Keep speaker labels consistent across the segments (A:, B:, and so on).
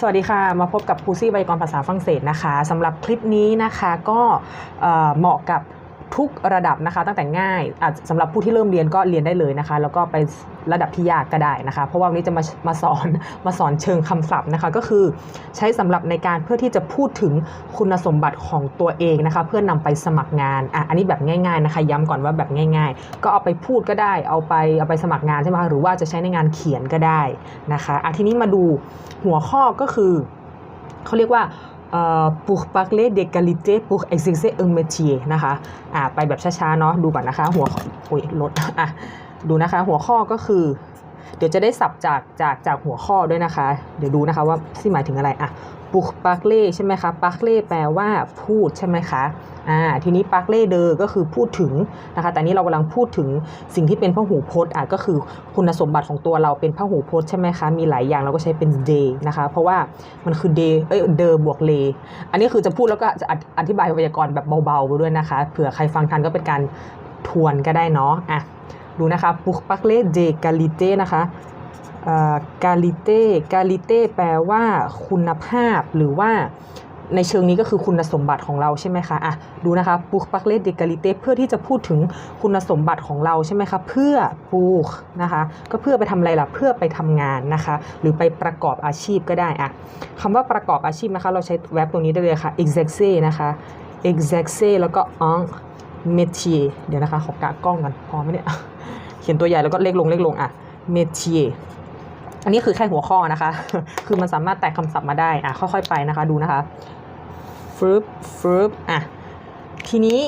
A: สวัสดีค่ะ มาพบกับครูซี่ไวยากรภาษาฝรั่งเศสนะคะสำหรับคลิปนี้นะคะก็เหมาะกับ ทุกระดับนะคะ ตั้งแต่ง่ายอะสำหรับผู้ที่เริ่มเรียนก็เรียนได้เลยนะคะ แล้วก็ไประดับที่ยากก็ได้นะคะ เพราะว่าวันนี้จะมามาสอนมาสอนเชิงคำศัพท์นะคะ ก็คือใช้สำหรับในการเพื่อที่จะพูดถึงคุณสมบัติของตัวเองนะคะ เพื่อนำไปสมัครงานอะอันนี้แบบง่าย ๆนะคะ ย้ำก่อนว่าแบบง่าย ๆ ก็เอาไปพูดก็ได้ เอาไปเอาไปสมัครงานใช่ไหมคะหรือว่าจะใช้ในงานเขียนก็ได้นะคะอะทีนี้มาดูหัวข้อก็คือเขาเรียกว่า pour parler d'égalité pour exercer un métier นะคะอ่าไปแบบช้าๆเนาะดูก่อนนะคะ หัวโอ้ยลดอะดูนะคะ หัวข้อก็คือ เดี๋ยวจะได้สับจากจากจากหัวข้อด้วยนะคะ เดี๋ยวดูนะคะว่าที่หมายถึงอะไรอะ pour parler ใช่ไหมคะ parler แปลว่าพูดใช่ไหมคะอ่าทีนี้ parler de ก็คือพูดถึงนะคะแต่นี้เรากำลังพูดถึงสิ่งที่เป็นพหูพจน์อะก็คือคุณสมบัติของตัวเราเป็นพหูพจน์ใช่ไหมคะมีหลายอย่างเราก็ใช้เป็น de นะคะเพราะว่ามันคือ de เอ้ย de บวก le อันนี้คือจะพูดแล้วก็จะอธิอธิบายไวยากรณ์แบบเบาๆไปด้วยนะคะเผื่อใครฟังทันก็เป็นการทวนก็ได้เนาะอะดูนะคะ pour parler d'égalité นะคะ กาลิเต้กาลิเต้แปลว่าคุณภาพหรือว่าในเชิงนี้ก็คือคุณสมบัติของเราใช่ไหมคะอะดูนะคะปุกปักเลเดกาลิเต้เพื่อที่จะพูดถึงคุณสมบัติของเราใช่ไหมคะเพื่อปูกนะคะ ก็เพื่อไปทำอะไรล่ะเพื่อไปทำงานนะคะ หรือไปประกอบอาชีพก็ได้อะคำว่าประกอบอาชีพนะคะ เราใช้แว็บตรงนี้ได้เลยค่ะ exercer นะคะ exercer แล้วก็ en métier เดี๋ยวนะคะขอกะกล้องกันพอไหมเนี่ยเขียนตัวใหญ่แล้วก็เล็กลงเล็กลงอะ métier อันนี้คือแค่หัวข้อนะคะ คือมันสามารถแตกคำศัพท์มาได้ อะ ค่อยๆไปนะคะ ดูนะคะฟึบฟึบอะ ทีนี้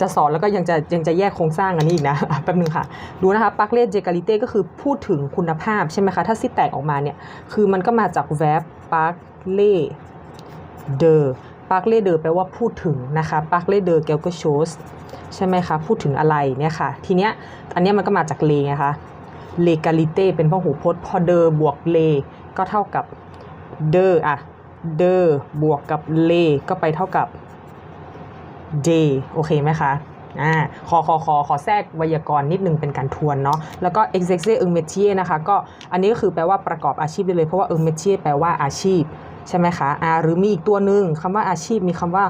A: จะสอนแล้วก็ยังจะยังจะแยกโครงสร้างอันนี้อีกนะ แป๊บนึงค่ะ ดูนะคะปักเลเจกาลิเต้ก็คือพูดถึงคุณภาพใช่ไหมคะ ถ้าซิแตกออกมาเนี่ย คือมันก็มาจากแวบปักเลเดอปักเลเดอแปลว่าพูดถึงนะคะปักเลเดอเกลก็โชสใช่ไหมคะ พูดถึงอะไรเนี่ยค่ะ ทีเนี้ย อันเนี้ยมันก็มาจากเลไงคะ legalité เป็นพหูพจน์ พอเดอบวกเล ก็เท่ากับเดออะเดอบวกกับเล ก็ไปเท่ากับเดโอเคไหมคะอ่าขอขอขอขอแทรกไวยากรณ์นิดนึงเป็นการทวนเนาะแล้วก็ exercer un métier นะคะก็อันนี้ก็คือแปลว่าประกอบอาชีพได้เลย เพราะว่า un métier แปลว่าอาชีพ ใช่ไหมคะอ่าหรือมีอีกตัวหนึ่งคำว่าอาชีพมีคำว่า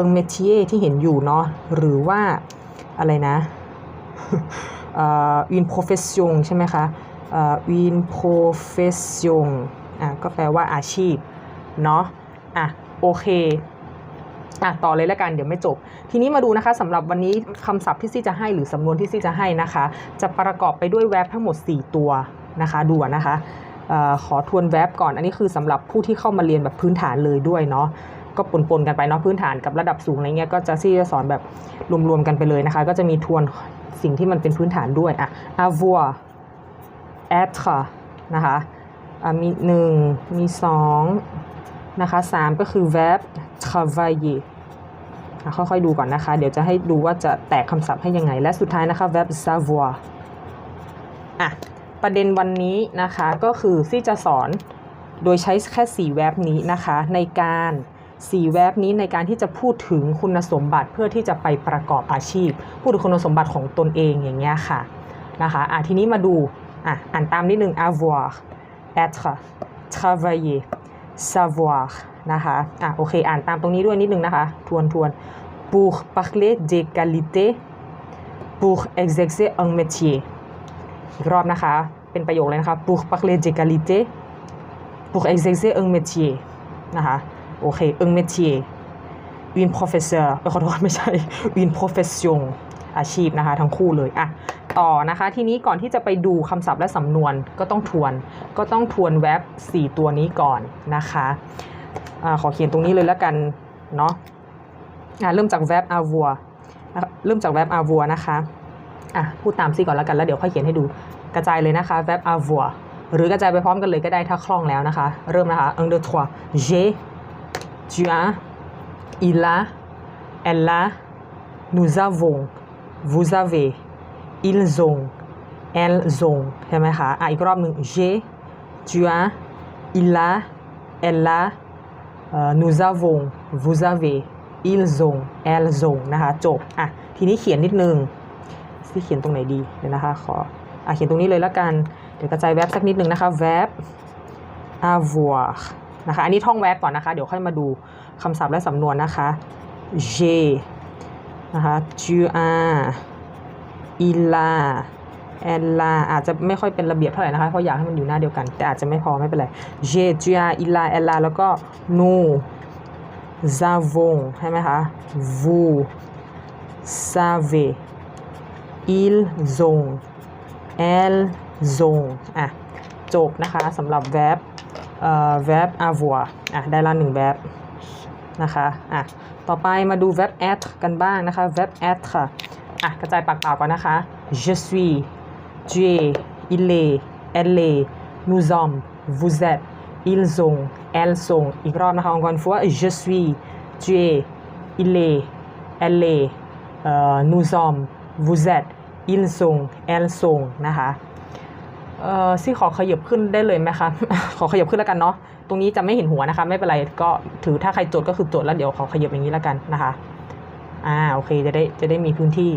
A: un métier ที่เห็นอยู่เนาะหรือว่าอะไรนะ เอ่อ une profession ใช่ไหมคะเอ่อ une profession อะก็แปลว่าอาชีพ เนาะอะโอเคอะต่อเลยแล้วกันเดี๋ยวไม่จบ ทีนี้มาดูนะคะสำหรับวันนี้คำศัพท์ที่ซี่จะให้หรือสำนวนที่ซี่จะให้นะคะ จะประกอบไปด้วยแวบทั้งหมด 4 ตัวนะคะดูก่อนนะคะออขอทวนแวบก่อนอันนี้คือสำหรับผู้ที่เข้ามาเรียนแบบพื้นฐานเลยด้วยเนาะ ก็ปนๆกันไปเนาะพื้นฐานกับระดับสูงอะไรเงี้ยก็จะซี่จะสอนแบบรวมๆกันไปเลยนะคะ ก็จะมีทวนสิ่งที่มันเป็นพื้นฐานด้วยอะ avoir être นะคะะมีหนึ่งมีสองนะคะสามก็คือ verb travailler อะค่อยๆดูก่อนนะคะ เดี๋ยวจะให้ดูว่าจะแตกคำศัพท์ให้ยังไง และสุดท้ายนะคะ verb savoir อะ ประเด็นวันนี้นะคะ ก็คือซี่จะสอนโดยใช้แค่ 4 แวบนี้นะคะ ในการ 4แวบนี้ในการที่จะพูดถึงคุณสมบัติเพื่อที่จะไปประกอบอาชีพ พูดถึงคุณสมบัติของตนเองอย่างเงี้ยค่ะนะคะอะทีนี้มาดูอะอ่านตามนิดนึง avoir être travailler savoir นะคะอะโอเคอ่านตามตรงนี้ด้วยนิดนึงนะคะ ทวนทวน pour parler d'égalité pour exercer un métier อีกรอบนะคะ เป็นประโยคเลยนะคะ pour parler d'égalité pour exercer un métier นะคะ โอเค un métier une professeur เออขอโทษไม่ใช่ une profession อาชีพนะคะ ทั้งคู่เลยอะต่อนะคะ ทีนี้ก่อนที่จะไปดูคำศัพท์และสำนวนก็ต้องทวน ก็ต้องทวนแว็บ4 ตัวนี้ก่อนนะคะอะขอเขียนตรงนี้เลยแล้วกันเนาะอะเริ่มจาก verb avoir นะคะเริ่มจาก verb avoir นะคะอะพูดตามซี่ก่อนแล้วกันแล้วเดี๋ยวค่อยเขียนให้ดูกระจายเลยนะคะ verb avoir หรือกระจายไปพร้อมกันเลยก็ได้ถ้าคล่องแล้วนะคะ เริ่มนะคะ un deux trois j'ai tu as il a elle a nous avons vous avez ils ont elles ont ใช่ไหมคะอะอีกรอบหนึ่ง j'ai tu as il a elle a nous avons vous avez ils ont elles ont นะคะจบอะทีนี้เขียนนิดนึงที่เขียนตรงไหนดีเดี๋ยวนะคะขออะเขียนตรงนี้เลยแล้วกัน เดี๋ยวกระจายแว็บสักนิดนึงนะคะ verb avoir นะคะ อันนี้ท่องแวบก่อนนะคะ เดี๋ยวค่อยมาดูคำศัพท์และสำนวนนะคะ j นะคะ tu a il a ella อาจจะไม่ค่อยเป็นระเบียบเท่าไหร่นะคะ เพราะอยากให้มันอยู่หน้าเดียวกัน แต่อาจจะไม่พอไม่เป็นไร j'ai tu a il a ella แล้วก็ nous avons ใช่ไหมคะ vous savez ils ont elles ont อะจบนะคะสำหรับ verb เอ่อ verb avoir อะได้ละหนึ่ง verb นะคะอะต่อไปมาดู verb être กันบ้างนะคะ verb être ค่ะอะกระจายปากเปล่าก่อนนะคะ je suis tu es il est elle est nous sommes vous êtes ils ont elles sont อีกรอบนะคะ encore une fois je suis tu es il est elle est nous sommes vous êtes ils sont elles sont นะคะ เอ่อซี่ขอขยับขึ้นได้เลยไหมคะ ขอขยับขึ้นแล้วกันเนาะ ตรงนี้จะไม่เห็นหัวนะคะ ไม่เป็นไร ก็ถือถ้าใครจดก็คือจดแล้วเดี๋ยวขอขยับอย่างนี้แล้วกันนะคะ อ่า โอเค จะได้จะได้มีพื้นที่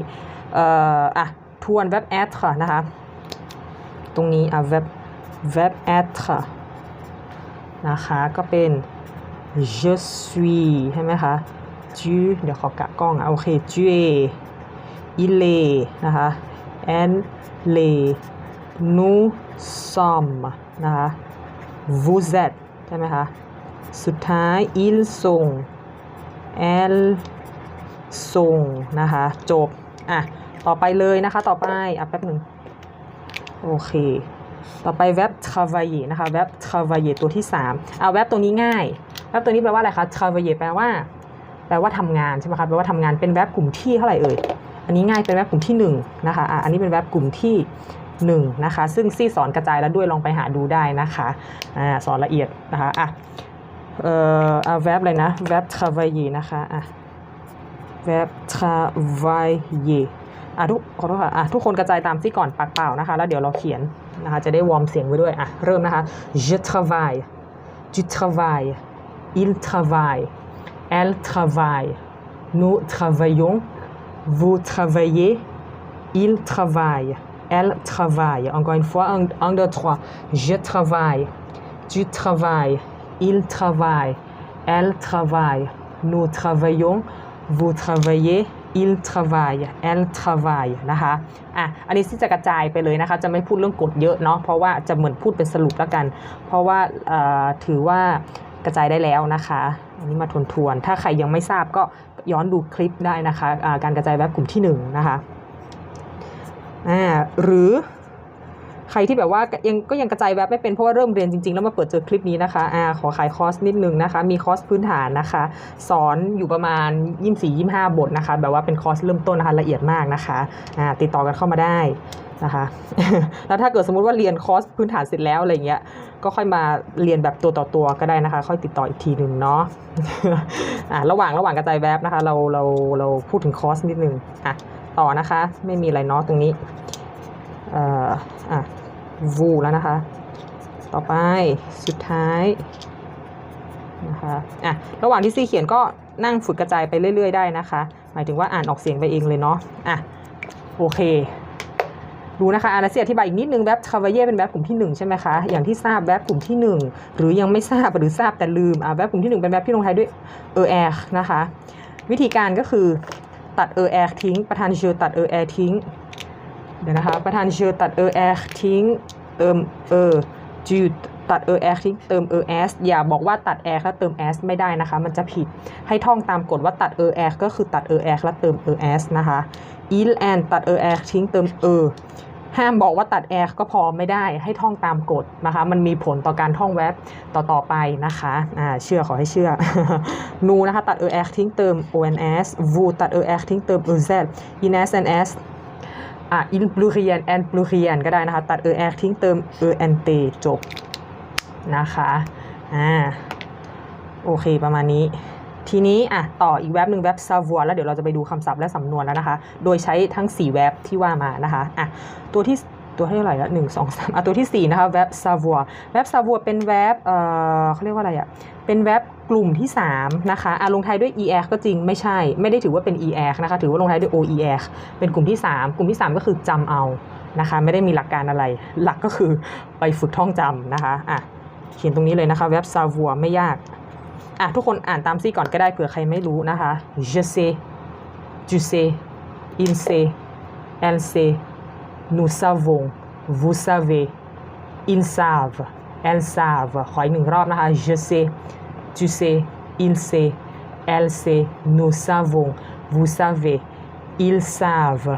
A: เอ่อ อะ ทวน verb être ค่ะนะคะ ตรงนี้ อะ verb verb être นะคะ ก็เป็น je suis ใช่ไหมคะ tu เดี๋ยวขอกะกล้องอะ โอเค tu es il est นะคะ elle les nous sommes นะคะ vous êtes ใช่ไหมคะ สุดท้าย ils sont elles sont นะคะ จบ อะ ต่อไปเลยนะคะ ต่อไป อะ แป๊บหนึ่งโอเค ต่อไป verb travailler นะคะ verb travailler ตัวที่ 3 เอา verb ตัวนี้ง่าย verb ตัวนี้แปลว่าอะไรคะ travailler แปลว่า แปลว่าทำงานใช่ไหมคะ แปลว่าทำงาน เป็น verb กลุ่มที่เท่าไหร่เอ่ย อันนี้ง่าย เป็น verb กลุ่มที่1นะคะ อะ อันนี้เป็น verb กลุ่มที่ 1นะคะ ซึ่งซี่สอนกระจายแล้วด้วยลองไปหาดูได้นะคะอ่าสอนละเอียดนะคะอะเอ่อเอา verb อะไรนะ verb travailler นะคะอะ verb travailler อะทุกขอโทษค่ะอะทุกคนกระจายตามซี่ก่อนปากเปล่านะคะ แล้วเดี๋ยวเราเขียนนะคะจะได้วอร์มเสียงไว้ด้วยอะเริ่มนะคะ je travaille tu travailles il travaille elle travaille nous travaillons vous travaillez il travaille elle travaille encore une fois un, un deux trois je travaille tu travailles il travaille elle travaille nous travaillons vous travaillez il travaille elle travaille นะคะ อะ อันนี้ที่จะกระจายไปเลยนะคะ จะไม่พูดเรื่องกฎเยอะเนาะ เพราะว่าจะเหมือนพูดเป็นสรุปแล้วกัน เพราะว่าเอ่อถือว่ากระจายได้แล้วนะคะ อันนี้มาทวนทวนๆถ้าใครยังไม่ทราบก็ย้อนดูคลิปได้นะคะอ่าการกระจายแบบกลุ่มที่หนึ่งนะคะ อ่าหรือใครที่แบบว่ายังก็ยังกระจายแบบไม่เป็นเพราะว่าเริ่มเรียนจริงๆ แล้วมาเปิดเจอคลิปนี้นะคะอ่าขอขายคอร์สนิดนึงนะคะ มีคอร์สพื้นฐานนะคะ สอนอยู่ประมาณ 24 25 บทนะคะ แบบว่าเป็นคอร์สเริ่มต้นนะคะละเอียดมากนะคะอ่าติดต่อกันเข้ามาได้นะคะ แล้วถ้าเกิดสมมุติว่าเรียนคอร์สพื้นฐานเสร็จแล้วอะไรเงี้ย ก็ค่อยมาเรียนแบบตัวต่อตัวก็ได้นะคะ ค่อยติดต่ออีกทีหนึ่งเนาะอ่าระหว่างระหว่างกระจายแบบนะคะ เราเราเราพูดถึงคอร์สนิดนึงอะ ต่อนะคะ ไม่มีอะไรเนาะตรงนี้เอ่ออะวูแล้วนะคะ ต่อไปสุดท้ายนะคะอะระหว่างที่ซีเขียนก็นั่งฝึกกระจายไปเรื่อย ๆ ได้นะคะ หมายถึงว่าอ่านออกเสียงไปเองเลยเนาะอะโอเคดูนะคะอานาเซียอธิบายอีกนิดนึงแบบคาวาเย่เป็นแบบกลุ่มที่ 1 ใช่ไหมคะ อย่างที่ทราบแบบกลุ่มที่ 1 หรือยังไม่ทราบหรือทราบแต่ลืมอะแบบกลุ่มที่ 1 เป็นแบบที่ลงท้ายด้วยเออแอร์นะคะ วิธีการก็คือ ตัดเออแอร์ทิ้ง ประธานเชลตัดเออแอร์ทิ้ง เดี๋ยวนะคะ ประธานเชลตัดเออแอร์ทิ้ง เติมเออจืดตัดเออแอร์ทิ้งเติมเออแอสอย่าบอกว่าตัดแอร์แล้วเติมแอสไม่ได้นะคะ มันจะผิดให้ท่องตามกฎว่าตัดเออแอร์ก็คือตัดเออแอร์แล้วเติมเออแอสนะคะอีลแอนตัดเออแอร์ทิ้งเติมเออ ห้ามบอกว่าตัดแอร์ก็พอไม่ได้ให้ท่องตามกฎนะคะ มันมีผลต่อการท่องแว็บต่อต่อไปนะคะอ่าเชื่อขอให้เชื่อนูนะคะตัดเออแอร์ทิ้งเติม ons vu ตัดเออแอร์ทิ้งเติม ez ins and s อะ in pluriel and pluriel ก็ได้นะคะ ตัดเออแอร์ทิ้งเติม ent จบนะคะอ่าโอเคประมาณนี้ ทีนี้อะต่ออีกแว็บหนึ่งแว็บ savoir แล้วเดี๋ยวเราจะไปดูคำศัพท์และสำนวนแล้วนะคะ โดยใช้ทั้ง4แว็บที่ว่ามานะคะอะตัวที่ตัวที่เท่าไหร่ละหนึ่งสองสามอะตัวที่ 4 นะคะแว็บ savoir แว็บ savoir เป็นแว็บเอ่อเขาเรียกว่าอะไรอะเป็นแว็บกลุ่มที่ 3 นะคะอะลงท้ายด้วย er ก็จริงไม่ใช่ ไม่ได้ถือว่าเป็น er นะคะ ถือว่าลงท้ายด้วย oer เป็นกลุ่มที่ 3 กลุ่มที่ 3 ก็คือจำเอานะคะ ไม่ได้มีหลักการอะไร หลักก็คือไปฝึกท่องจำนะคะอะเขียนตรงนี้เลยนะคะ verb savoir ไม่ยาก อะทุกคนอ่านตามซี่ก่อนก็ได้เผื่อใครไม่รู้นะคะ je sais tu sais il sait elle sait nous savons vous savez ils savent elles savent ขออีกหนึ่งรอบนะคะ je sais tu sais il sait elle sait nous savons vous savez ils savent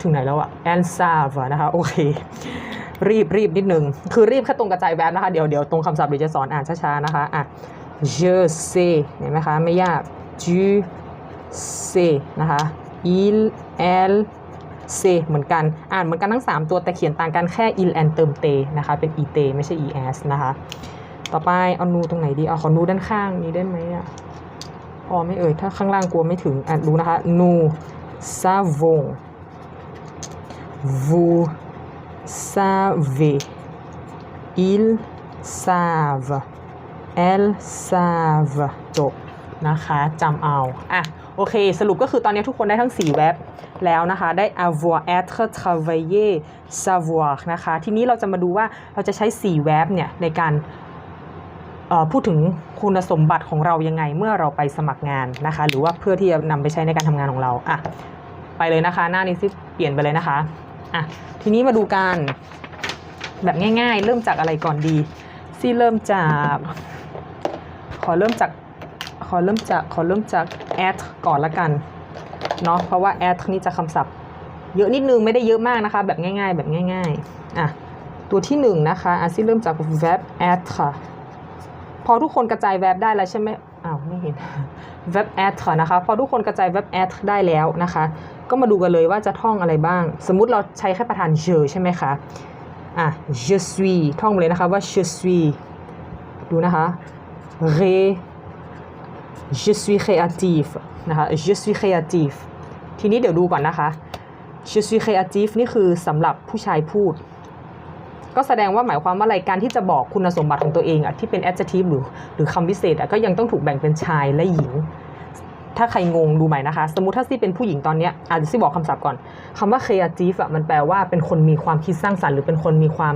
A: ถึงไหนแล้วอะ elles savent นะคะ โอเค รีบรีบนิดนึง คือรีบแค่ตรงกระจายแวบนะคะ เดี๋ยวเดี๋ยวตรงคำศัพท์เดี๋ยวจะสอนอ่านช้าๆนะคะอะ je sais เห็นไหมคะ ไม่ยาก tu sais นะคะ il elle c เหมือนกัน อ่านเหมือนกันทั้ง 3 ตัวแต่เขียนต่างกันแค่ il and เติม te นะคะ เป็น it ไม่ใช่ es นะคะ ต่อไปเอานูตรงไหนดี เอาขอนูด้านข้างนี้ได้ไหมอะพอไม่เอ่ย ถ้าข้างล่างกลัวไม่ถึงอ่านดูนะคะ nous savons vous savez ils savent elles savent จบนะคะจำเอาอะโอเค สรุปก็คือตอนนี้ทุกคนได้ทั้ง4แว็บแล้วนะคะ ได้ avoir être travailler savoir นะคะ ทีนี้เราจะมาดูว่าเราจะใช้4แว็บเนี่ยในการเอ่อพูดถึงคุณสมบัติของเรายังไงเมื่อเราไปสมัครงานนะคะ หรือว่าเพื่อที่จะนำไปใช้ในการทำงานของเราอะไปเลยนะคะ หน้านี้ซิเปลี่ยนไปเลยนะคะ อะทีนี้มาดูกันแบบง่าย ๆ เริ่มจากอะไรก่อนดีซี่เริ่มจาก ขอเริ่มจากขอเริ่มจากขอเริ่มจาก add ก่อนละกันเนาะเพราะว่า add นี่จะคำศัพท์ เยอะนิดนึงไม่ได้เยอะมากนะคะ แบบง่ายๆ แบบง่าย ๆอะตัวที่หนึ่งนะคะอาซี่เริ่มจาก verb add ค่ะ พอทุกคนกระจาย verb ได้แล้วใช่ไหม อ้าวไม่เห็น verb add ค่ะนะคะ พอทุกคนกระจาย verb add ได้แล้วนะคะ ก็มาดูกันเลยว่าจะท่องอะไรบ้าง สมมุติเราใช้แค่ประธาน je ใช่ไหมคะ อะ je suis ท่องเลยนะคะว่า je suis ดูนะคะ ré je suis créatif นะคะ je suis créatif ทีนี้เดี๋ยวดูก่อนนะคะ je suis créatif นี่คือสำหรับผู้ชายพูด ก็แสดงว่าหมายความว่าอะไรการที่จะบอกคุณสมบัติของตัวเองอะที่เป็น adjective หรือหรือคำพิเศษอะก็ยังต้องถูกแบ่งเป็นชายและหญิง ถ้าใครงงดูใหม่นะคะ สมมติถ้าซี่เป็นผู้หญิงตอนเนี้ยอาจจะซี่บอกคำศัพท์ก่อนคำว่า creative อะมันแปลว่าเป็นคนมีความคิดสร้างสรรค์หรือเป็นคนมีความ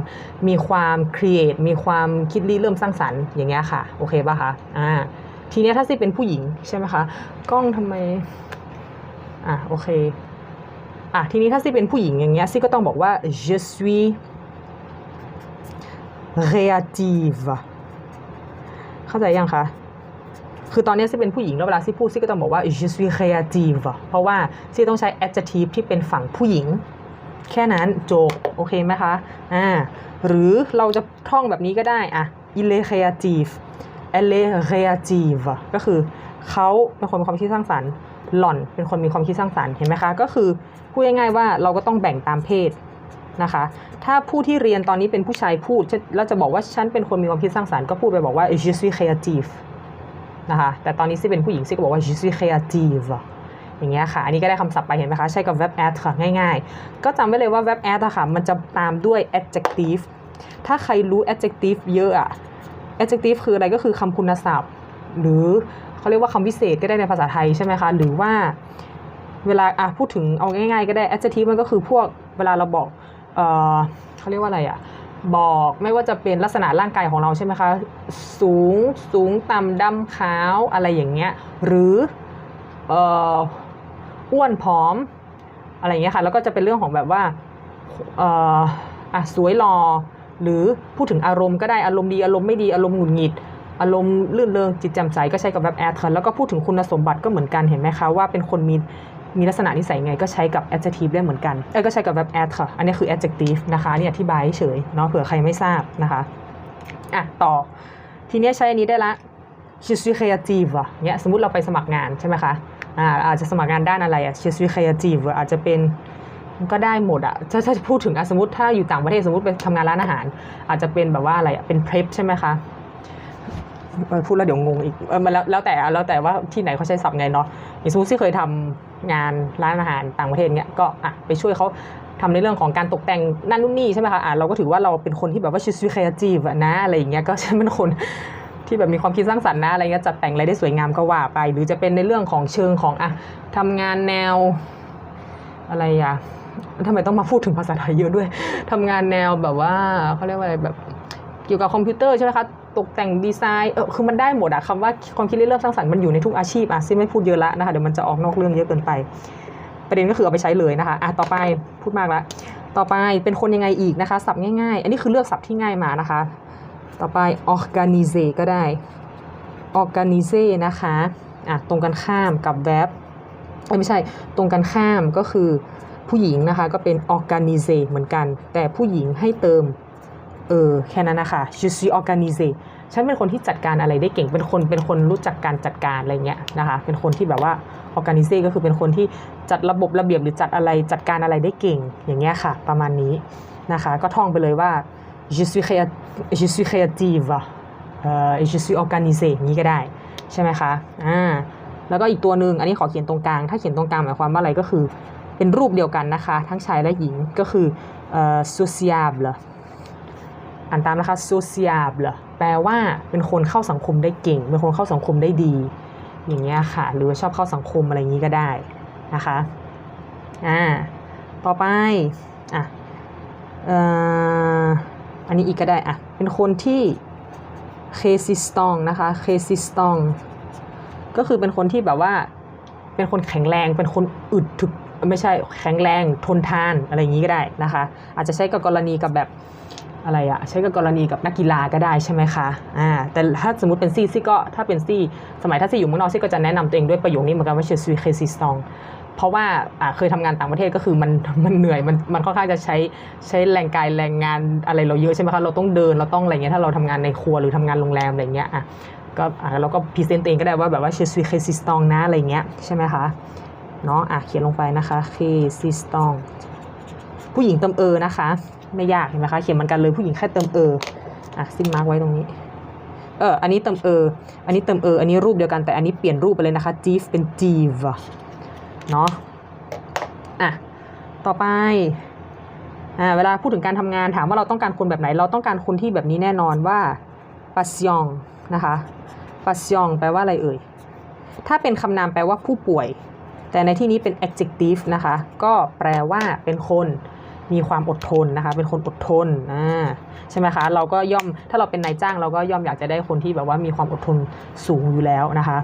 A: มีความ create มีความคิดริเริ่มสร้างสรรค์อย่างเงี้ยค่ะโอเคป่ะคะอ่าทีเนี้ยถ้าซี่เป็นผู้หญิงใช่ไหมคะกล้องทำไมอะโอเคอะทีนี้ถ้าซี่เป็นผู้หญิงอย่างเงี้ยซี่ก็ต้องบอกว่า je suis créative เข้าใจยังคะคือตอนนี้ซี่เป็นผู้หญิงแล้วเวลาซี่พูดซี่ก็ต้องบอกว่า je suis créative เพราะว่าซี่ต้องใช้ adjective ที่เป็นฝั่งผู้หญิง แค่นั้นจบโอเคไหมคะอ่าหรือเราจะท่องแบบนี้ก็ได้อะ il est créatif elle est créative ก็คือเขาเป็นคนมีความคิดสร้างสรรค์หล่อนเป็นคนมีความคิดสร้างสรรค์เห็นไหมคะ ก็คือพูดง่ายๆว่าเราก็ต้องแบ่งตามเพศ นะคะ ถ้าผู้ที่เรียนตอนนี้เป็นผู้ชายพูด แล้วจะบอกว่าฉันเป็นคนมีความคิดสร้างสรรค์ก็พูดไปบอกว่า je suis créatif นะคะ แต่ตอนนี้ซี่เป็นผู้หญิงซี่ก็บอกว่า je suis créative อย่างเงี้ยค่ะ อันนี้ก็ได้คำศัพท์ไปเห็นไหมคะ ใช้กับ verb add ค่ะ ง่ายๆ ก็จำไว้เลยว่า verb add อะค่ะ มันจะตามด้วย adjective ถ้าใครรู้ adjective เยอะอะ adjective คืออะไรก็คือคำคุณศัพท์ หรือเขาเรียกว่าคำวิเศษก็ได้ในภาษาไทยใช่ไหมคะ หรือว่าเวลาอะพูดถึงเอาง่ายๆ ก็ได้ adjective มันก็คือพวกเวลาเราบอก เขาเรียกว่าอะไรอะบอกไม่ว่าจะเป็นลักษณะร่างกายของเราใช่ไหมคะ สูงสูงต่ำดำขาวอะไรอย่างเงี้ยหรืออ้วนผอมอะไรอย่างเงี้ยค่ะแล้วก็จะเป็นเรื่องของแบบว่าเอ่ออะสวยหล่อหรือพูดถึงอารมณ์ก็ได้อารมณ์ดีอารมณ์ไม่ดีอารมณ์หงุดหงิด อารมณ์ลื่นเริงจิตแจ่มใสก็ใช้กับ verb add ค่ะแล้วก็พูดถึงคุณสมบัติก็เหมือนกันเห็นไหมคะว่าเป็นคนมี มีลักษณะนิสัยไงก็ใช้กับ adjective ได้เหมือนกันเอ้ยก็ใช้กับ verb add ค่ะ อันนี้คือ adjective นะคะนี่อธิบายเฉยเนาะเผื่อใครไม่ทราบนะคะอะต่อ ทีนี้ใช้อันนี้ได้ละ je suis créative เนี้ยสมมติเราไปสมัครงานใช่ไหมคะอ่าอาจจะสมัครงานด้านอะไรอะ je suis créative อาจจะเป็นก็ได้หมดอะถ้าถ้าจะพูดถึงอะสมมติถ้าอยู่ต่างประเทศสมมติไปทำงานร้านอาหาร อาจจะเป็นแบบว่าอะไรอะเป็น prep ใช่ไหมคะพูดแล้วเดี๋ยวงงอีกเออมันแล้วแล้วแต่แล้วแต่ว่าที่ไหนเขาใช้ศัพท์ไงเนาะอย่างสมมติที่เคยทำ งานร้านอาหารต่างประเทศเนี้ยก็อะไปช่วยเขาทำในเรื่องของการตกแต่งนั่นนู่นนี่ใช่ไหมคะอะเราก็ถือว่าเราเป็นคนที่แบบว่าชิสวิครีจีฟนะอะไรอย่างเงี้ยก็ฉันเป็นคนที่แบบมีความคิดสร้างสรรค์นะอะไรเงี้ยจัดแต่งอะไรได้สวยงามก็ว่าไป หรือจะเป็นในเรื่องของเชิงของอะทำงานแนวอะไรอะทำไมต้องมาพูดถึงภาษาไทยเยอะด้วยทำงานแนวแบบว่าเขาเรียกว่าอะไรแบบเกี่ยวกับคอมพิวเตอร์ใช่ไหมคะ ตกแต่งดีไซน์เออคือมันได้หมดอะคำว่าความคิดริเริ่มสร้างสรรค์มันอยู่ในทุกอาชีพอะซิไม่พูดเยอะละนะคะเดี๋ยวมันจะออกนอกเรื่องเยอะเกินไป ประเด็นก็คือเอาไปใช้เลยนะคะอะต่อไปพูดมากละต่อไปเป็นคนยังไงอีกนะคะศัพท์ง่ายๆ อันนี้คือเลือกศัพท์ที่ง่ายมานะคะ ต่อไป organize ก็ได้ organize นะคะอะตรงกันข้ามกับ verb ไม่ใช่ตรงกันข้ามก็คือผู้หญิงนะคะก็เป็น organize เหมือนกัน แต่ผู้หญิงให้เติม เออแค่นั้นนะคะ je suis organisé ฉันเป็นคนที่จัดการอะไรได้เก่ง เป็นคนเป็นคนรู้จักการจัดการอะไรเงี้ยนะคะ เป็นคนที่แบบว่า organize ก็คือเป็นคนที่จัดระบบระเบียบหรือจัดอะไรจัดการอะไรได้เก่งอย่างเงี้ยค่ะ ประมาณนี้นะคะ ก็ท่องไปเลยว่า je suis je suis créative เอ่อ je suis organisé นี้ก็ได้ใช่ไหมคะอ่าแล้วก็อีกตัวหนึ่งอันนี้ขอเขียนตรงกลาง ถ้าเขียนตรงกลางหมายความว่าอะไรก็คือเป็นรูปเดียวกันนะคะ ทั้งชายและหญิงก็คือเอ่อ sociable อ่านตามนะคะ sociable แปลว่าเป็นคนเข้าสังคมได้เก่ง เป็นคนเข้าสังคมได้ดี อย่างเงี้ยค่ะ หรือว่าชอบเข้าสังคมอะไรอย่างนี้ก็ได้นะคะ อ่า ต่อไป อะเอ่ออันนี้อีกก็ได้ อะ เป็นคนที่เคซิสตองนะคะเคซิสตองก็คือเป็นคนที่แบบว่า เป็นคนแข็งแรง เป็นคนอึดถึกไม่ใช่แข็งแรงทนทานอะไรอย่างนี้ก็ได้นะคะ อาจจะใช้กับกรณีกับแบบ อะไรอะใช้กับกรณีกับนักกีฬาก็ได้ใช่ไหมคะอ่าแต่ถ้าสมมติเป็นซี่ซี่ก็ถ้าเป็นซี่สมัยถ้าซี่อยู่เมืองนอกซี่ก็จะแนะนำตัวเองด้วยประโยคนี้เหมือนกันว่า je suis résistant เพราะว่าเคยทำงานต่างประเทศก็คือมันมันเหนื่อยมันมันค่อนข้างจะใช้ใช้แรงกายแรงงานอะไรเราเยอะใช่ไหมคะเราต้องเดินเราต้องอะไรเงี้ยถ้าเราทำงานในครัวหรือทำงานโรงแรมอะไรเงี้ยอะก็อะเราก็พรีเซนต์ตัวเองก็ได้ว่าแบบว่า je suis résistant นะอะไรเงี้ยใช่ไหมคะเนาะอะเขียนลงไปนะคะ résistant ผู้หญิงเติมเออนะคะ ไม่ยากเห็นไหมคะเขียนเหมือนกันเลยผู้หญิงแค่เติมเอออะซิมมาร์กไว้ตรงนี้เอออันนี้เติมเอออันนี้เติมเอออันนี้รูปเดียวกันแต่อันนี้เปลี่ยนรูปไปเลยนะคะจีฟเป็นจีฟเนาะอะต่อไปอ่าเวลาพูดถึงการทำงานถามว่าเราต้องการคนแบบไหน เราต้องการคนที่แบบนี้แน่นอนว่า passion นะคะ passion แปลว่าอะไรเอ่ยถ้าเป็นคำนามแปลว่าผู้ป่วย แต่ในที่นี้เป็น adjective นะคะ ก็แปลว่าเป็นคน มีความอดทนนะคะ เป็นคนอดทนอ่าใช่ไหมคะ เราก็ย่อมถ้าเราเป็นนายจ้าง เราก็ย่อมอยากจะได้คนที่แบบว่ามีความอดทนสูงอยู่แล้วนะคะ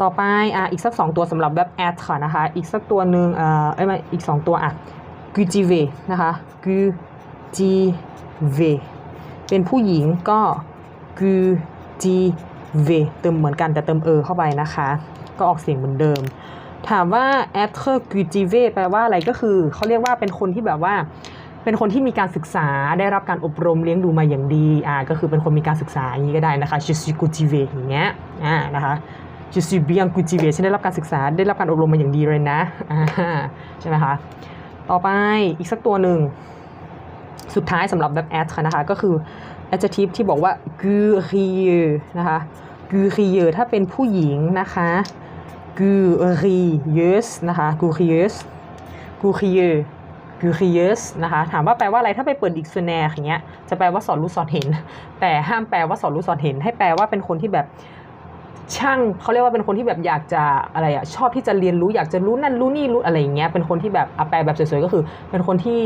A: ต่อไปอะอีกสักสองตัวสำหรับเว็บแอดค่ะนะคะ อีกสักตัวหนึ่งเอ่อเอ้ยไม่อีกสองตัวอะ g u t i v e นะคะ g u t i v e เป็นผู้หญิงก็ g u t i v e เติมเหมือนกันแต่เติมเออเข้าไปนะคะ ก็ออกเสียงเหมือนเดิม ถามว่า être cultivé แปลว่าอะไรก็คือ เขาเรียกว่าเป็นคนที่แบบว่า เป็นคนที่มีการศึกษาได้รับการอบรมเลี้ยงดูมาอย่างดีอ่าก็คือเป็นคนมีการศึกษาอย่างนี้ก็ได้นะคะ je suis cultivé อย่างเงี้ยอ่านะคะ je suis bien cultivé ฉันได้รับการศึกษาได้รับการอบรมมาอย่างดีเลยนะอ่าใช่ไหมคะต่อไปอีกสักตัวหนึ่งสุดท้ายสำหรับแบบ at ค่ะนะคะ ก็คือ adjective ที่บอกว่า curieux นะคะ curieux ถ้าเป็นผู้หญิงนะคะ curieux นะคะ curieux curieux curious นะคะถามว่าแปลว่าอะไรถ้าไปเปิด dictionary อย่างเงี้ยจะแปลว่าสอนรู้สอนเห็น แต่ห้ามแปลว่าสอนรู้สอนเห็น ให้แปลว่าเป็นคนที่แบบช่างเขาเรียกว่าเป็นคนที่แบบอยากจะอะไรอะชอบที่จะเรียนรู้อยากจะรู้นั่นรู้นี่รู้อะไรอย่างเงี้ยเป็นคนที่แบบอะแปลแบบสวยๆก็คือ เป็นคนที่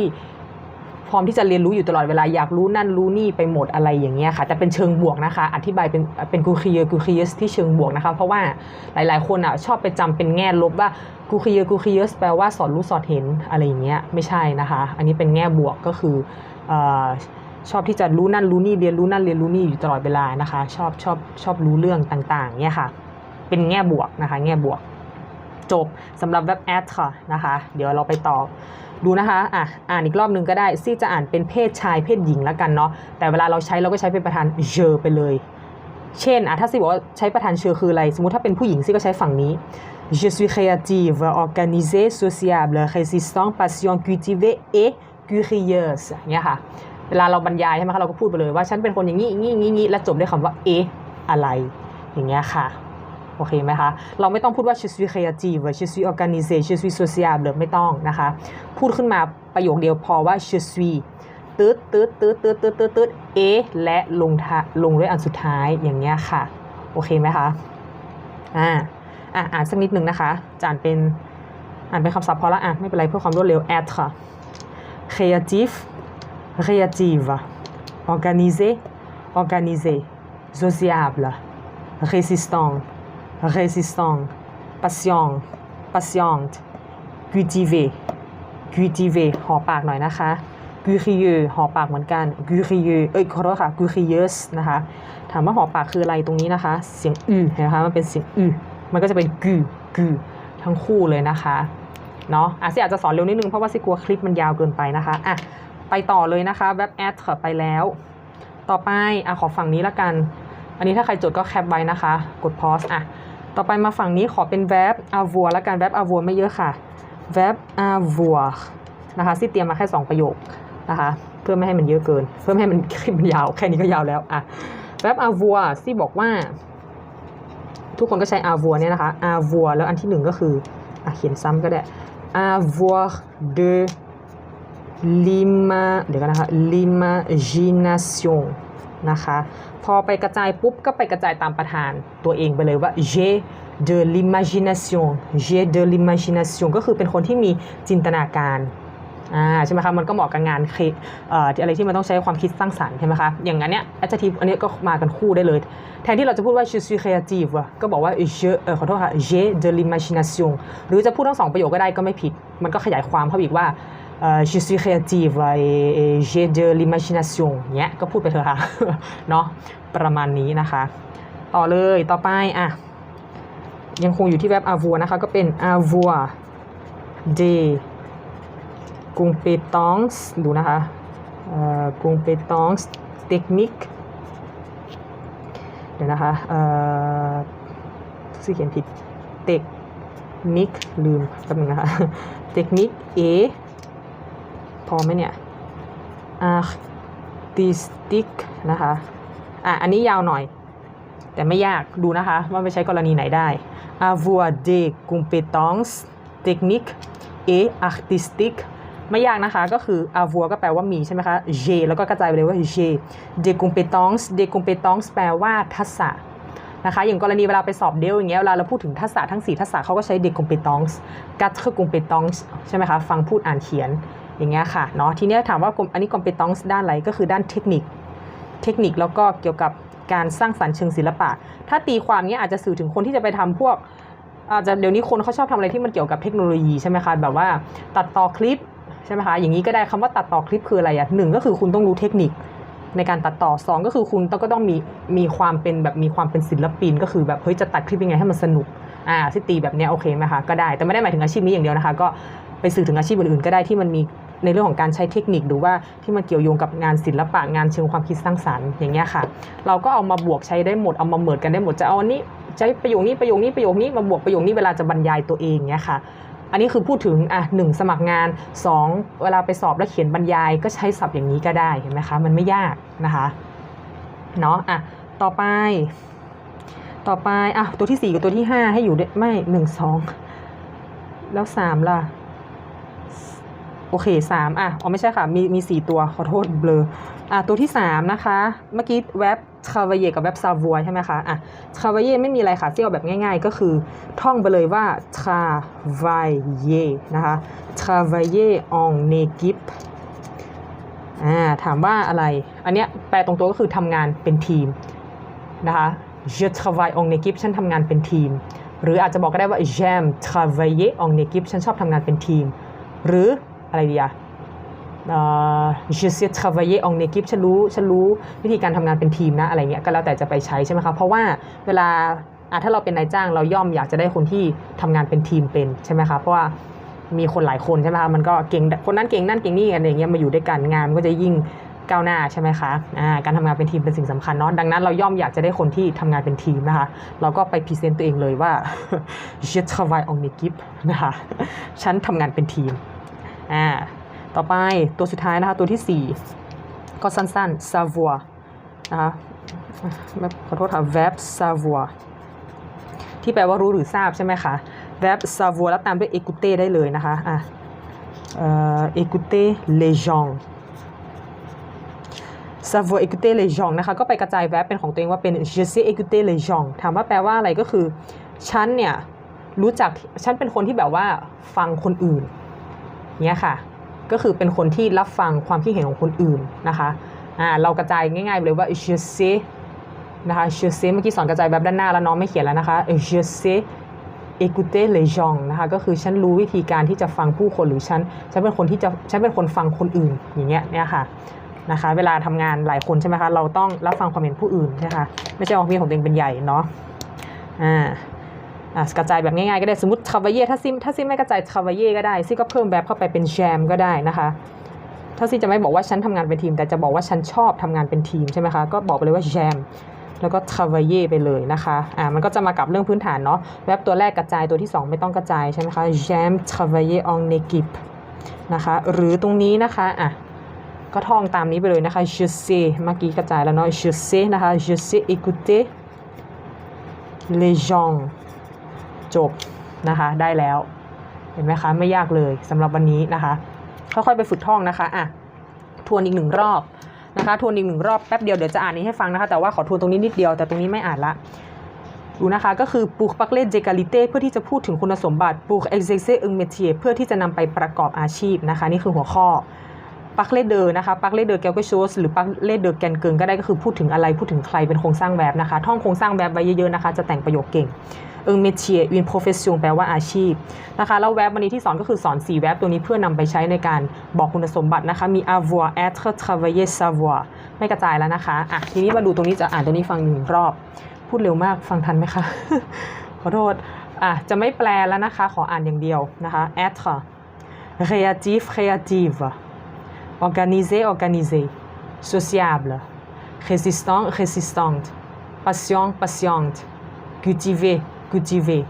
A: พร้อมที่จะเรียนรู้อยู่ตลอดเวลาอยากรู้นั่นรู้นี่ไปหมดอะไรอย่างเงี้ยค่ะ แต่เป็นเชิงบวกนะคะ อธิบายเป็นเป็นกูคีเยกูคีเยสที่เชิงบวกนะคะ เพราะว่าหลาย ๆ คนอะชอบไปจำเป็นแง่ลบว่ากูคีเยกูคีเยสแปลว่าสอนรู้สอนเห็นอะไรอย่างเงี้ยไม่ใช่นะคะ อันนี้เป็นแง่บวกก็คือเอ่อชอบที่จะรู้นั่นรู้นี่เรียนรู้นั่นเรียนรู้นี่อยู่ตลอดเวลานะคะ ชอบชอบชอบรู้เรื่องต่างๆเนี่ยค่ะ เป็นแง่บวกนะคะ แง่บวก จบสำหรับเว็บแอดค่ะนะคะ เดี๋ยวเราไปต่อ ดูนะคะอะอ่านอีกรอบนึงก็ได้ซี่จะอ่านเป็นเพศชายเพศหญิงแล้วกันเนาะแต่เวลาเราใช้เราก็ใช้เป็นประธานเชอไปเลย เช่นอะถ้าซี่บอกว่าใช้ประธานเชอคืออะไร สมมติถ้าเป็นผู้หญิงซี่ก็ใช้ฝั่งนี้ Je suis créative, organisée, sociable, résistante, passion, cultivée et curieuse เนี่ยค่ะเวลาเราบรรยายใช่ไหมคะเราก็พูดไปเลยว่าฉันเป็นคนอย่างนี้อย่างนี้อย่างนี้แล้วจบด้วยคำว่าเออะไรอย่างเงี้ยค่ะ โอเคไหมคะ เราไม่ต้องพูดว่า je suis créative je suis organisée je suis sociable ไม่ต้องนะคะ พูดขึ้นมาประโยคเดียวพอว่า je suis ตืดตืดตืดตืดตืดตืดตืดเอและลงท้ายลงด้วยอันสุดท้ายอย่างเงี้ยค่ะ โอเคไหมคะอ่าอะอ่านสักนิดหนึ่งนะคะจานเป็นอ่านเป็นคำศัพท์พอละอะไม่เป็นไรเพื่อความรวดเร็ว at ค่ะ créatif créative organiser organiser sociable résistant résistant patient patiente cultiver cultiver หอปากหน่อยนะคะ curieux หอปากเหมือนกัน curieux เอ้ยขอโทษค่ะ curieuse นะคะ ถามว่าหอปากคืออะไรตรงนี้นะคะ เสียงอืเห็นไหมคะ มันเป็นเสียงอืมันก็จะเป็นกูกูทั้งคู่เลยนะคะ เนาะอะซิอาจจะสอนเร็วนิดนึง เพราะว่าซิกลัวคลิปมันยาวเกินไปนะคะ อะ ไปต่อเลยนะคะแว็บแอดเถไปแล้ว ต่อไป อะ ขอฝั่งนี้ละกัน อันนี้ถ้าใครจดก็แคปไว้นะคะ กดพอสอะ ต่อไปมาฝั่งนี้ขอเป็นแว็บอาวัวและกันแว็บอาวัวไม่เยอะค่ะแว็บอาวัวนะคะซิเตรียมมาแค่ 2 ประโยคนะคะเพื่อไม่ให้มันเยอะเกิน เพื่อไม่ให้มันคลิปมันยาวแค่นี้ก็ยาวแล้วอะแว็บอาวัวซี่บอกว่า ทุกคนก็ใช้อาวัวเนี่ยนะคะอาวัวแล้วอันที่หนึ่งก็คืออะเขียนซ้ำก็ได้ avoir de l'ima เดี๋ยวกันนะคะ l'imagination นะคะ พอไปกระจายปุ๊บก็ไปกระจายตามประธานตัวเองไปเลยว่า j'ai de l'imagination j'ai de l'imagination ก็คือเป็นคนที่มีจินตนาการอ่าใช่ไหมคะมันก็เหมาะกับงานเคเอ่ออะไรที่มันต้องใช้ความคิดสร้างสรรค์ใช่ไหมคะอย่างนั้นเนี่ย adjective อันนี้ก็มากันคู่ได้เลย แทนที่เราจะพูดว่า je suis créative อะก็บอกว่า je เออขอโทษค่ะ j'ai de l'imagination หรือจะพูดทั้งสองประโยคก็ได้ก็ไม่ผิด มันก็ขยายความเข้าอีกว่า je suis créative et, et j'ai de l'imagination เนี่ยก็พูดไปเถอะค่ะ เนาะประมาณนี้นะคะ ต่อเลยต่อไปอะยังคงอยู่ที่เว็บอาวัวนะคะ ก็เป็นอาวัวเดกรุงเปตองส์ดูนะคะกรุงเปตองส์เทคนิคเดี๋ยวนะคะเชื่อเขียนผิดเทคนิคลืมแป๊บนึงนะคะเทคนิคเอ พอไหมเนี่ย artistic นะคะ อะ อันนี้ยาวหน่อย แต่ไม่ยากดูนะคะ ว่าไม่ใช้กรณีไหนได้ avoir des compétences techniques et artistiques ไม่ยากนะคะ ก็คือ avoir ก็แปลว่ามีใช่ไหมคะ j แล้วก็กระจายไปเลยว่า j des compétences des compétences แปลว่าทักษะนะคะอย่างกรณีเวลาไปสอบเดลอย่างเงี้ยเวลาเราพูดถึงทักษะทั้ง 4 ทักษะเขาก็ใช้ des compétences quatre compétences ใช่ไหมคะ ฟังพูดอ่านเขียน อย่างเงี้ยค่ะเนาะทีเนี้ยถามว่าอันนี้ compétence ด้านอะไรก็คือด้านเทคนิค เทคนิคแล้วก็เกี่ยวกับการสร้างสรรค์เชิงศิลปะ ถ้าตีความเนี้ยอาจจะสื่อถึงคนที่จะไปทำพวก อาจจะเดี๋ยวนี้คนเขาชอบทำอะไรที่มันเกี่ยวกับเทคโนโลยีใช่ไหมคะแบบว่าตัดต่อคลิปใช่ไหมคะอย่างนี้ก็ได้คำว่าตัดต่อคลิปคืออะไรอะหนึ่งก็คือคุณต้องรู้เทคนิคในการตัดต่อสองก็คือคุณต้องก็ต้องมีมีความเป็นแบบมีความเป็นศิลปิน ก็คือแบบเฮ้ยจะตัดคลิปยังไงให้มันสนุกอ่าที่ตีแบบเนี้ยโอเคไหมคะก็ได้แต่ไม่ได้หมายถึงอาชีพนี้อย่างเดียวนะคะ ก็ไปสื่อถึงอาชีพอื่นๆก็ได้ที่มันมี ในเรื่องของการใช้เทคนิคหรือว่าที่มันเกี่ยวโยงกับงานศิลปะงานเชิงความคิดสร้างสรรค์อย่างเงี้ยค่ะ เราก็เอามาบวกใช้ได้หมดเอามาเหมิดกันได้หมดจะเอาอันนี้ใช้ประโยคนี้ประโยคนี้ประโยคนี้มาบวกประโยคนี้เวลาจะบรรยายตัวเองเงี้ยค่ะอันนี้คือพูดถึงอะหนึ่งสมัครงานสองเวลาไปสอบแล้วเขียนบรรยายก็ใช้ศัพท์อย่างนี้ก็ได้เห็นไหมคะมันไม่ยากนะคะเนาะอะต่อไป ต่อไปอะตัวที่สี่กับตัวที่ห้าให้อยู่ไม่หนึ่งสองแล้วสามล่ะ โอเคสามอะอ๋อไม่ใช่ค่ะ มีมีสี่ตัวขอโทษเบลออะตัวที่สามนะคะ เมื่อกี้เว็บทราเวเยกับเว็บซาวัวใช่ไหมคะอะทราเวเยไม่มีอะไรค่ะเสี่ยวแบบง่าย ๆ ก็คือท่องไปเลยว่า travailler นะคะ travailler en équipe อ่าถามว่าอะไร อันเนี้ยแปลตรงตัวก็คือทำงานเป็นทีมนะคะ je travaille en équipe ฉันทำงานเป็นทีม หรืออาจจะบอกก็ได้ว่า j'aime travailler en équipe ฉันชอบทำงานเป็นทีม หรือ อะไรดีอะเอ่อ je sais travailler en équipe ฉันรู้ฉันรู้วิธีการทำงานเป็นทีมนะอะไรเงี้ยก็แล้วแต่จะไปใช้ใช่ไหมคะเพราะว่าเวลาอะถ้าเราเป็นนายจ้างเราย่อมอยากจะได้คนที่ทำงานเป็นทีมเป็นใช่ไหมคะเพราะว่ามีคนหลายคนใช่ไหมคะมันก็เก่งคนนั้นเก่งนั่นเก่งนี่อะไรเงี้ยมาอยู่ด้วยกันงานมันก็จะยิ่งก้าวหน้าใช่ไหมคะอ่าการทำงานเป็นทีมเป็นสิ่งสำคัญเนาะ ดังนั้นเราย่อมอยากจะได้คนที่ทำงานเป็นทีมนะคะ เราก็ไปพรีเซนต์ตัวเองเลยว่า je travaille en équipe นะคะ ฉันทำงานเป็นทีม อ่าต่อไปตัวสุดท้ายนะคะ ตัวที่ 4 ก็สั้นๆ savoir นะคะขอโทษค่ะ verb savoir ที่แปลว่ารู้หรือทราบใช่ไหมคะ verb savoir แล้วตามด้วย écouter ได้เลยนะคะอะเอ่อ écouter les gens savoir écouter les gens นะคะ ก็ไปกระจาย verb เป็นของตัวเองว่าเป็น je sais écouter les gens ถามว่าแปลว่าอะไรก็คือ ฉันเนี่ย รู้จัก ฉันเป็นคนที่แบบว่าฟังคนอื่น เนี้ยค่ะ ก็คือเป็นคนที่รับฟังความคิดเห็นของคนอื่นนะคะอ่าเรากระจายง่ายๆเลยว่า je sais นะคะ je sais เมื่อกี้สอนกระจายแบบด้านหน้าแล้วน้องไม่เขียนแล้วนะคะ je sais écouter les gens นะคะก็คือฉันรู้วิธีการที่จะฟังผู้คนหรือฉันฉันเป็นคนที่จะฉันเป็นคนฟังคนอื่นอย่างเงี้ยเนี่ยค่ะนะคะเวลาทำงานหลายคนใช่ไหมคะเราต้องรับฟังความเห็นผู้อื่นนะคะไม่ใช่เอาความเห็นของตัวเองเป็นใหญ่เนาะอ่า กระจายแบบง่ายๆก็ได้สมมติ travailler ถ้าซิมถ้าซิมไม่กระจาย travailler ก็ได้ซิก็เพิ่มแบบเข้าไปเป็น jam ก็ได้นะคะ ถ้าซิจะไม่บอกว่าฉันทำงานเป็นทีม แต่จะบอกว่าฉันชอบทำงานเป็นทีมใช่ไหมคะก็บอกไปเลยว่า jam แล้วก็ travailler ไปเลยนะคะอ่ามันก็จะมากับเรื่องพื้นฐานเนาะแวบตัวแรกกระจายตัวที่ 2 ไม่ต้องกระจายใช่ไหมคะ jam travailler en équipe นะคะหรือตรงนี้นะคะอะก็ท่องตามนี้ไปเลยนะคะ je sais เมื่อกี้กระจายแล้วเนาะ je sais นะคะ je sais écouter les gens จ จบนะคะ ได้แล้ว เห็นไหมคะ ไม่ยากเลยสำหรับวันนี้นะคะ ค่อยๆไปฝึกท่องนะคะอะทวนอีกหนึ่งรอบนะคะทวนอีกหนึ่งรอบแป๊บเดียวเดี๋ยวจะอ่านนี้ให้ฟังนะคะ แต่ว่าขอทวนตรงนี้นิดเดียวแต่ตรงนี้ไม่อ่านละดูนะคะก็คือ pour parler d'égalité เพื่อที่จะพูดถึงคุณสมบัติ pour exercer un métier เพื่อที่จะนำไปประกอบอาชีพนะคะ นี่คือหัวข้อ parler de นะคะ parler de quelque chose หรือ parler de quelqu'un ก็ได้ก็คือพูดถึงอะไรพูดถึงใครเป็นโครงสร้างแบบนะคะ ท่องโครงสร้างแบบไว้เยอะๆนะคะ จะแต่งประโยคเก่ง un métier une profession แปลว่าอาชีพนะคะแล้วแวบวันนี้ที่สอนก็คือสอน 4 แวบตัวนี้เพื่อนำไปใช้ในการบอกคุณสมบัตินะคะ มี avoir être travailler savoir ไม่กระจายแล้วนะคะอะทีนี้มาดูตรงนี้จะอ่านตรงนี้ฟังหนึ่งรอบ พูดเร็วมากฟังทันไหมคะขอโทษอะจะไม่แปลแล้วนะคะ ขออ่านอย่างเดียวนะคะ être créatif créative organisé organisé sociable résistant résistante patient patiente cultiver cultiver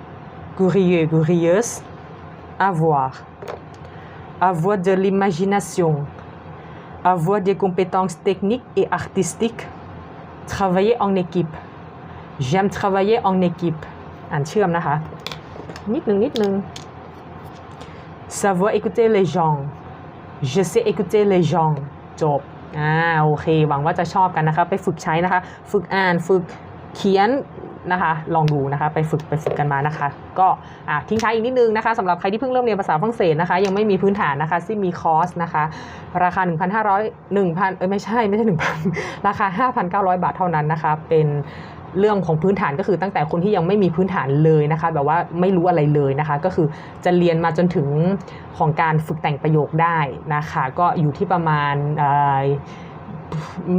A: curieux curieuse avoir avoir de l'imagination avoir des compétences techniques et artistiques travailler en équipe j'aime travailler en équipe อ่านเชื่อมนะคะ นิดนึงนิดนึง savoir écouter les gens je sais écouter les gens จบ อ่า โอเค หวังว่าจะชอบกันนะคะ ไปฝึกใช้นะคะ ฝึกอ่าน ฝึกเขียน นะคะ ลองดูนะคะ ไปฝึกไปฝึกกันมานะคะ ก็ะทิ้งท้ายอีกนิดนึงนะคะสำหรับใครที่เพิ่งเริ่มเรียนภาษาฝรั่งเศสนะคะ ยังไม่มีพื้นฐานนะคะซึ่งมีคอร์สนะคะ ราคา 1,500 1,000เอ้ยไม่ใช่ไม่ใช่ 1,000 ราคา 5,900 บาทเท่านั้นนะคะ เป็นเรื่องของพื้นฐานก็คือตั้งแต่คนที่ยังไม่มีพื้นฐานเลยนะคะ แบบว่าไม่รู้อะไรเลยนะคะ ก็คือจะเรียนมาจนถึงของการฝึกแต่งประโยคได้นะคะ ก็อยู่ที่ประมาณ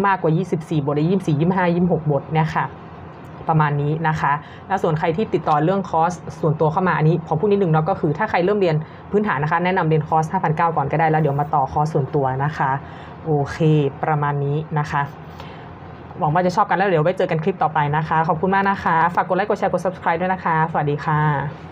A: มากกว่า 24 บทเลย24 25 26 บทเนี่ยค่ะ ประมาณนี้นะคะ แล้วส่วนใครที่ติดต่อเรื่องคอร์สส่วนตัวเข้ามาอันนี้ผมพูดนิดนึงเนาะก็คือถ้าใครเริ่มเรียนพื้นฐานนะคะ แนะนำเรียนคอร์ส5,900ก่อนก็ได้แล้วเดี๋ยวมาต่อคอร์สส่วนตัวนะคะโอเค ประมาณนี้นะคะหวังว่าจะชอบกันแล้วเดี๋ยวไว้เจอกันคลิปต่อไปนะคะ ขอบคุณมากนะคะ ฝากกดไลค์กดแชร์กด subscribe ด้วยนะคะ สวัสดีค่ะ